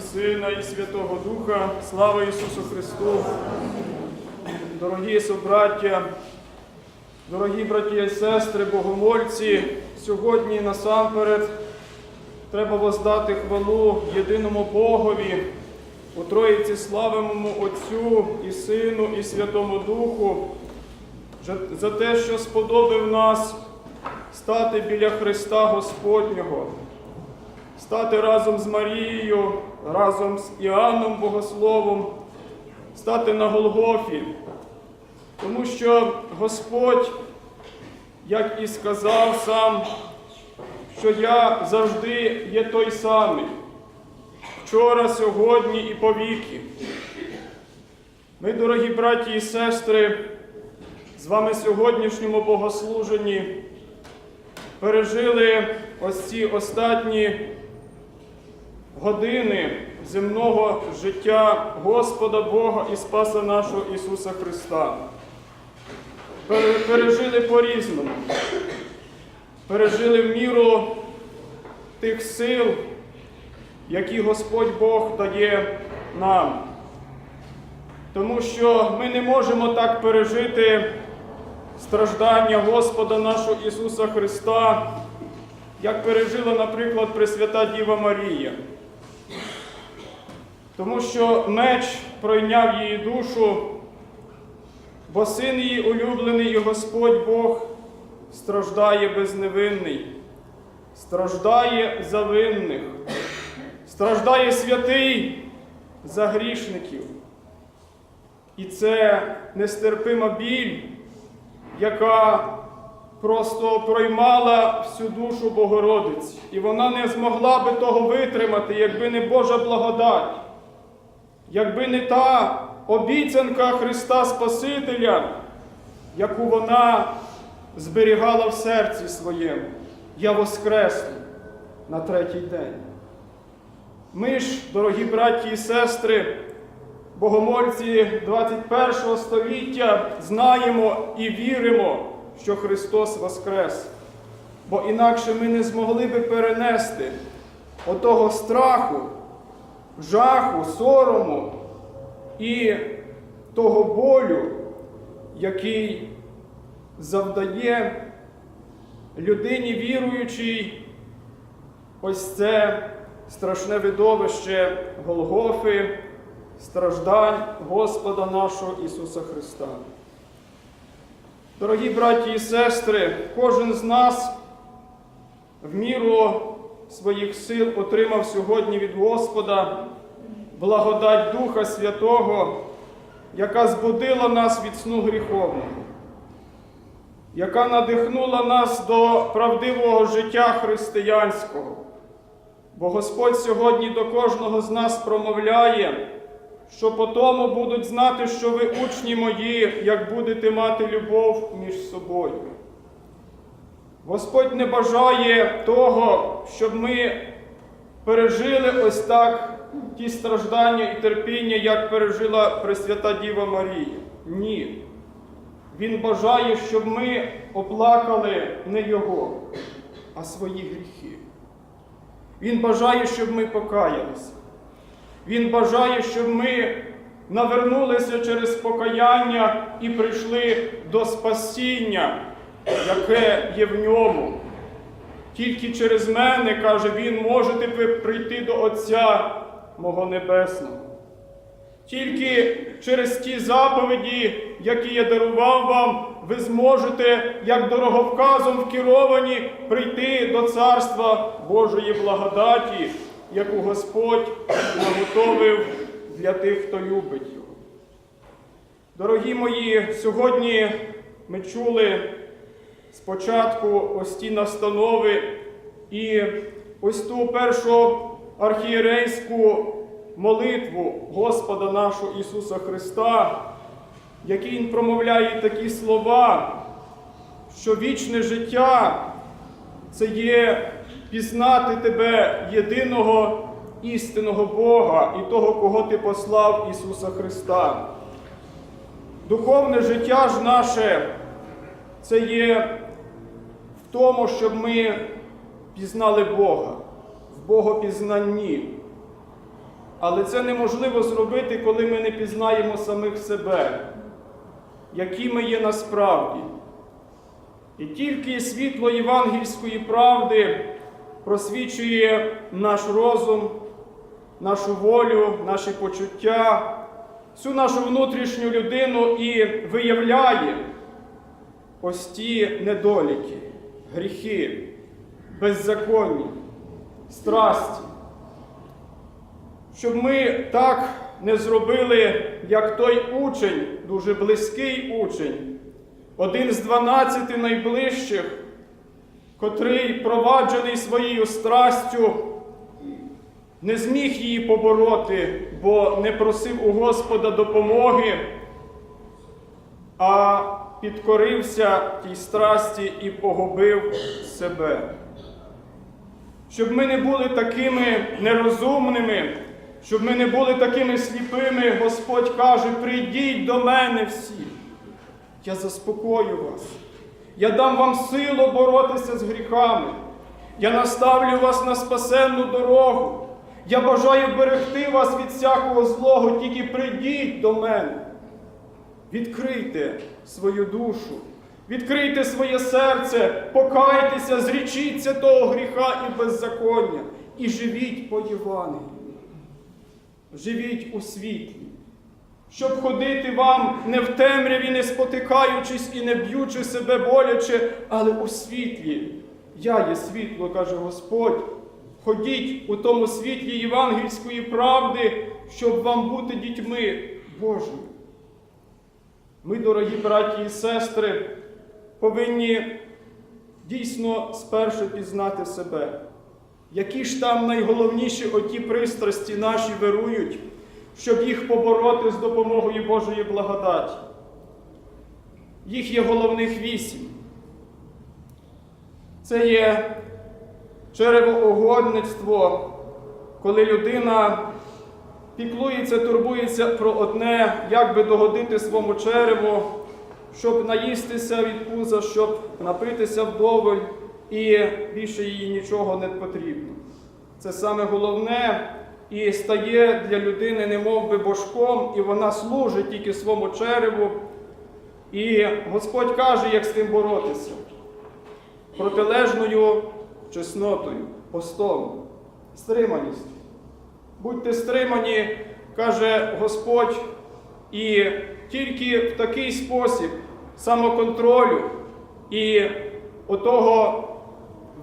Сина, і Святого Духа. Слава Ісусу Христу! Дорогі собраття, дорогі браті і сестри, богомольці, сьогодні насамперед треба воздати хвалу єдиному Богові, у Троїці славимому Отцю і Сину, і Святому Духу, за те, що сподобив нас стати біля Христа Господнього, стати разом з Марією, разом з Іоанном Богословом, стати на Голгофі. Тому що Господь, як і сказав сам, що я завжди є той самий, вчора, сьогодні і повіки. Ми, дорогі браті і сестри, з вами сьогоднішньому богослуженні пережили ось ці останні години земного життя Господа Бога і Спаса нашого Ісуса Христа. Пережили по-різному. Пережили міру тих сил, які Господь Бог дає нам. Тому що ми не можемо так пережити страждання Господа нашого Ісуса Христа, як пережила, наприклад, Пресвята Діва Марія. Тому що меч пройняв її душу, бо син її улюблений і Господь Бог страждає безневинний, страждає за винних, страждає святий за грішників. І це нестерпима біль, яка просто проймала всю душу Богородиці. І вона не змогла би того витримати, якби не Божа благодать, якби не та обіцянка Христа Спасителя, яку вона зберігала в серці своєму. Я воскресну на третій день. Ми ж, дорогі браті і сестри, богомольці 21 століття, знаємо і віримо, що Христос Воскрес. Бо інакше ми не змогли би перенести отого страху, жаху, сорому і того болю, який завдає людині віруючій ось це страшне видовище Голгофи, страждань Господа нашого Ісуса Христа. Дорогі браті і сестри, кожен з нас в міру своїх сил отримав сьогодні від Господа благодать Духа Святого, яка збудила нас від сну гріховного, яка надихнула нас до правдивого життя християнського. Бо Господь сьогодні до кожного з нас промовляє, що по тому будуть знати, що ви учні мої, як будете мати любов між собою. Господь не бажає того, щоб ми пережили ось так ті страждання і терпіння, як пережила Пресвята Діва Марія. Ні. Він бажає, щоб ми оплакали не Його, а свої гріхи. Він бажає, щоб ми покаялися. Він бажає, щоб ми навернулися через покаяння і прийшли до спасіння, яке є в ньому. Тільки через мене, каже він, можете ви прийти до Отця мого Небесного. Тільки через ті заповіді, які я дарував вам, ви зможете, як дороговказом вкеровані, прийти до Царства Божої благодаті, яку Господь наготовив для тих, хто любить його. Дорогі мої, сьогодні ми чули спочатку ось ті настанови і ось ту першу архієрейську молитву Господа нашого Ісуса Христа, який Він промовляє такі слова, що вічне життя це є пізнати тебе єдиного істинного Бога і того, кого ти послав Ісуса Христа. Духовне життя ж наше це є в тому, щоб ми пізнали Бога, Богопізнанні. Але це неможливо зробити, коли ми не пізнаємо самих себе, які ми є насправді. І тільки світло євангельської правди просвічує наш розум, нашу волю, наші почуття, всю нашу внутрішню людину і виявляє ось ті недоліки, гріхи, беззаконні, страсті. Щоб ми так не зробили, як той учень, дуже близький учень, один з дванадцяти найближчих, котрий, проваджений своєю страстю, не зміг її побороти, бо не просив у Господа допомоги, а підкорився тій страсті і погубив себе. Щоб ми не були такими нерозумними, щоб ми не були такими сліпими, Господь каже, прийдіть до мене всі. Я заспокою вас. Я дам вам силу боротися з гріхами. Я наставлю вас на спасенну дорогу. Я бажаю берегти вас від всякого злого, тільки прийдіть до мене. Відкрийте свою душу, відкрийте своє серце, покайтеся, зрічіться того гріха і беззаконня і живіть по Євангелії. Живіть у світлі, щоб ходити вам не в темряві, не спотикаючись і не б'ючи себе боляче, але у світлі. Я є світло, каже Господь. Ходіть у тому світлі євангельської правди, щоб вам бути дітьми Божими. Ми, дорогі браті і сестри, повинні дійсно спершу пізнати себе. Які ж там найголовніші оті пристрасті наші вирують, щоб їх побороти з допомогою Божої благодаті? Їх є головних вісім. Це є черевоугодництво, коли людина піклується, турбується про одне, як би догодити своєму череву, щоб наїстися від пуза, щоб напитися вдоволь, і більше їй нічого не потрібно. Це саме головне і стає для людини немов би божком, і вона служить тільки своєму череву. І Господь каже, як з тим боротися. Протилежною чеснотою, постом, стриманістю. Будьте стримані, каже Господь, і тільки в такий спосіб самоконтролю і отого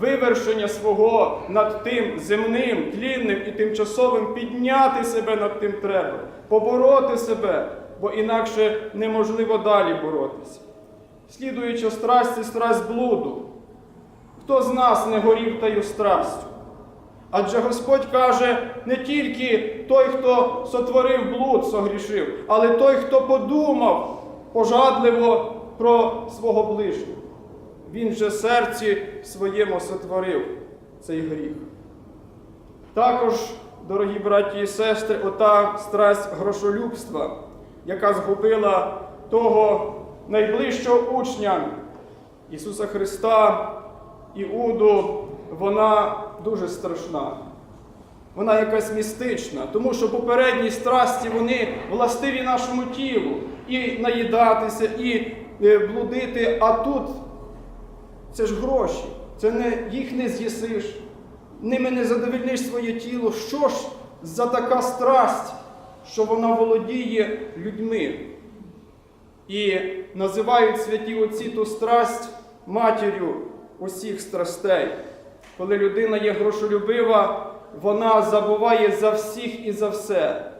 вивершення свого над тим земним, тлінним і тимчасовим підняти себе над тим треба, побороти себе, бо інакше неможливо далі боротися. Слідуючи страсті, страсть блуду. Хто з нас не горів таю страстю? Адже Господь каже, не тільки той, хто сотворив блуд, согрішив, але той, хто подумав пожадливо про свого ближнього. Він же серці своєму сотворив цей гріх. Також, дорогі браті і сестри, ота страсть грошолюбства, яка згубила того найближчого учня Ісуса Христа, Іуду, вона дуже страшна. Вона якась містична, тому що попередні страсті вони властиві нашому тілу. І наїдатися, і е, блудити, а тут це ж гроші. Це не, їх не з'їсиш, ними не задовільниш своє тіло. Що ж за така страсть, що вона володіє людьми? І називають святі отці ту страсть матір'ю усіх страстей. Коли людина є грошолюбива, вона забуває за всіх і за все,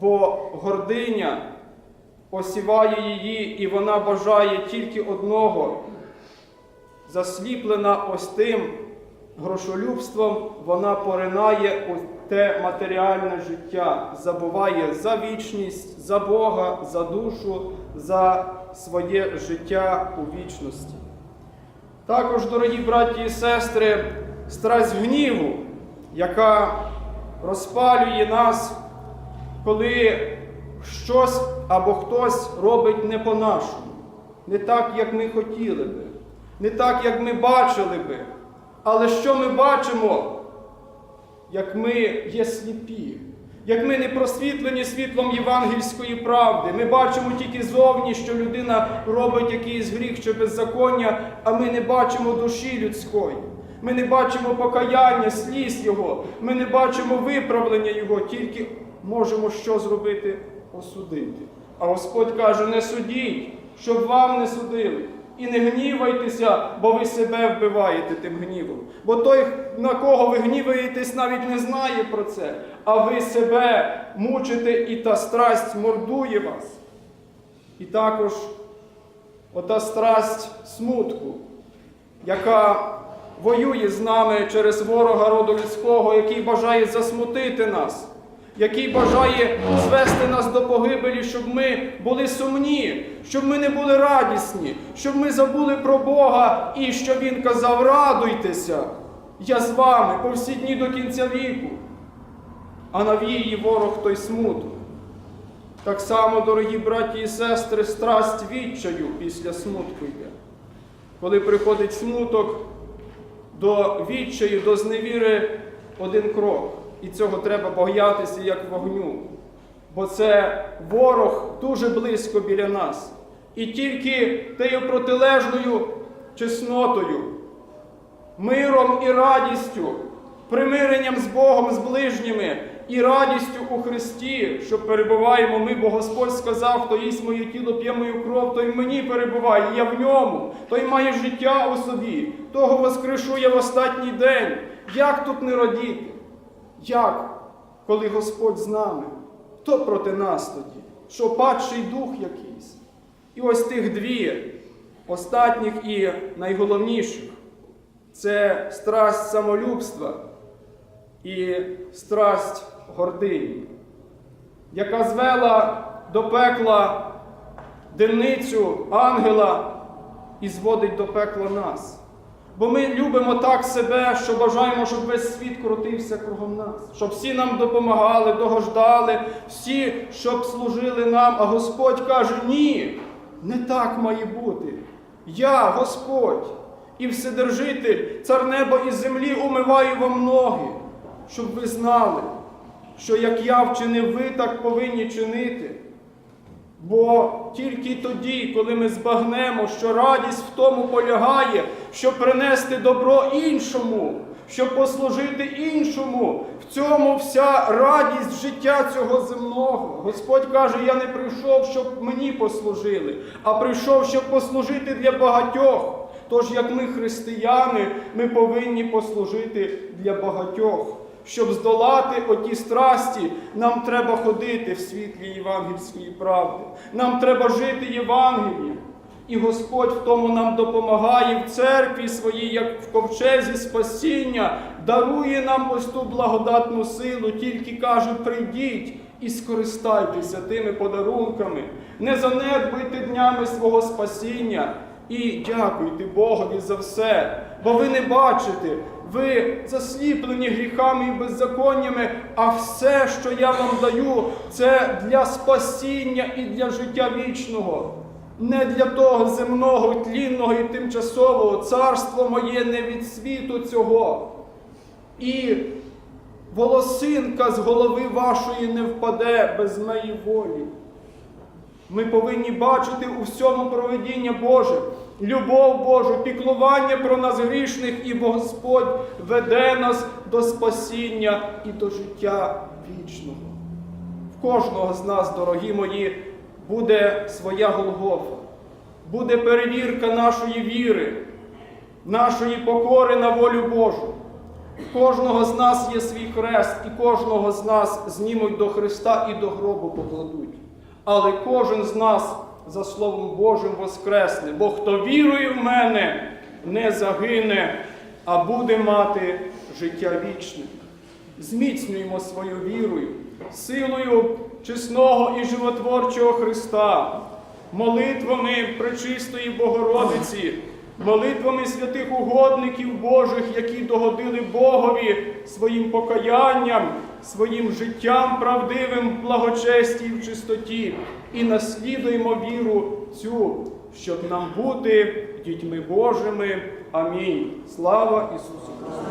бо гординя осіває її, і вона бажає тільки одного. Засліплена ось тим грошолюбством, вона поринає у те матеріальне життя, забуває за вічність, за Бога, за душу, за своє життя у вічності. Також, дорогі браті і сестри, страсть гніву, яка розпалює нас, коли щось або хтось робить не по-нашому, не так, як ми хотіли би, не так, як ми бачили би. Але що ми бачимо, як ми є сліпі? Як ми не просвітлені світлом євангельської правди. Ми бачимо тільки зовні, що людина робить якийсь гріх чи беззаконня, а ми не бачимо душі людської. Ми не бачимо покаяння, сліз Його, ми не бачимо виправлення Його, тільки можемо що зробити? Осудити. А Господь каже: не судіть, щоб вам не судили. І не гнівайтеся, бо ви себе вбиваєте тим гнівом. Бо той, на кого ви гніваєтесь, навіть не знає про це, а ви себе мучите, і та страсть мордує вас. І також ота страсть смутку, яка воює з нами через ворога роду людського, який бажає засмутити нас, який бажає звести нас до погибелі, щоб ми були сумні, щоб ми не були радісні, щоб ми забули про Бога і щоб Він казав: радуйтеся, я з вами по всі дні до кінця віку. А навіє ворог той смуток. Так само, дорогі браті і сестри, страсть відчаю після смутку йде. Коли приходить смуток до відчаю, до зневіри один крок. І цього треба боятися як вогню. Бо це ворог дуже близько біля нас. І тільки тією протилежною чеснотою, миром і радістю, примиренням з Богом, з ближніми і радістю у Христі, що перебуваємо ми, бо Господь сказав, хто їсть моє тіло, п'є мою кров, той мені перебуває, я в ньому, той має життя у собі, того воскрешу я в останній день. Як тут не радіти? Як, коли Господь з нами? Хто проти нас тоді? Що падший дух якийсь? І ось тих дві останніх і найголовніших це страсть самолюбства і страсть гордині, яка звела до пекла дивницю ангела і зводить до пекла нас. Бо ми любимо так себе, що бажаємо, щоб весь світ крутився кругом нас, щоб всі нам допомагали, догождали, всі, щоб служили нам. А Господь каже: ні, не так має бути. Я, Господь, і Вседержитель, цар неба і землі, умиваю вам ноги, щоб ви знали, що як я вчинив, ви так повинні чинити. Бо тільки тоді, коли ми збагнемо, що радість в тому полягає, щоб принести добро іншому, щоб послужити іншому, в цьому вся радість життя цього земного. Господь каже: Я не прийшов, щоб мені послужили, а прийшов, щоб послужити для багатьох. Тож, як ми християни, ми повинні послужити для багатьох. Щоб здолати оті страсті, нам треба ходити в світлі євангельської правди. Нам треба жити Євангелієм. І Господь в тому нам допомагає в церкві своїй, як в ковчезі спасіння, дарує нам ось ту благодатну силу, тільки каже: прийдіть і скористайтеся тими подарунками, не занедбуйте днями свого спасіння. І дякуйте Богові за все, бо ви не бачите, ви засліплені гріхами і беззаконнями, а все, що я вам даю, це для спасіння і для життя вічного. Не для того земного, тлінного і тимчасового царство моє не від світу цього. І волосинка з голови вашої не впаде без моєї волі. Ми повинні бачити у всьому проведіння Боже, любов Божу, піклування про нас грішних, і Господь веде нас до спасіння і до життя вічного. В кожного з нас, дорогі мої, буде своя Голгофа, буде перевірка нашої віри, нашої покори на волю Божу. В кожного з нас є свій хрест, і кожного з нас знімуть до Христа і до гробу покладуть. Але кожен з нас за Словом Божим воскресне, бо хто вірує в мене, не загине, а буде мати життя вічне. Зміцнюємо свою вірою, силою чесного і животворчого Христа, молитвами Пречистої Богородиці, молитвами святих угодників Божих, які догодили Богові своїм покаянням, своїм життям правдивим благочесті в чистоті, і наслідуємо віру цю, щоб нам бути дітьми Божими. Амінь. Слава Ісусу Христу!